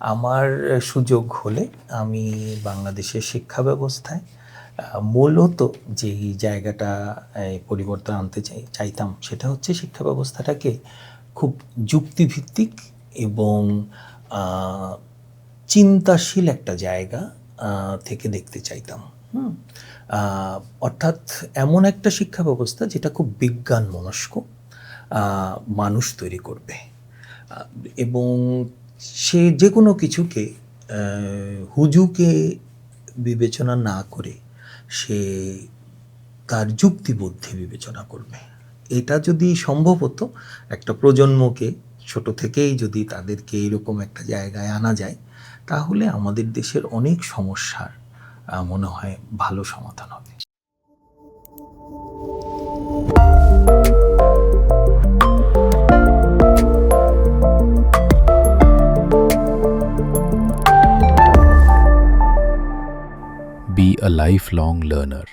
আমার সুযোগ হলে আমি বাংলাদেশের শিক্ষা ব্যবস্থায় মূলত যেই জায়গাটা পরিবর্তন আনতে চাই, চাইতাম সেটা হচ্ছে শিক্ষা ব্যবস্থাটাকে খুব যুক্তিভিত্তিক এবং চিন্তাশীল একটা জায়গা থেকে দেখতে চাইতাম। অর্থাৎ এমন একটা শিক্ষা ব্যবস্থা যেটা খুব বিজ্ঞান মনস্ক মানুষ তৈরি করবে। এবং সে যে কোনো কিছুকে হুজুকে বিবেচনা না করে সে তার যুক্তিবুদ্ধি বিবেচনা করবে। এটা যদি সম্ভব হতো, একটা প্রজন্মকে ছোট থেকেই যদি তাদেরকে এইরকম একটা জায়গায় আনা যায়, তাহলে আমাদের দেশের অনেক সমস্যার মনে হয় ভালো সমাধান হবে। Be a lifelong learner.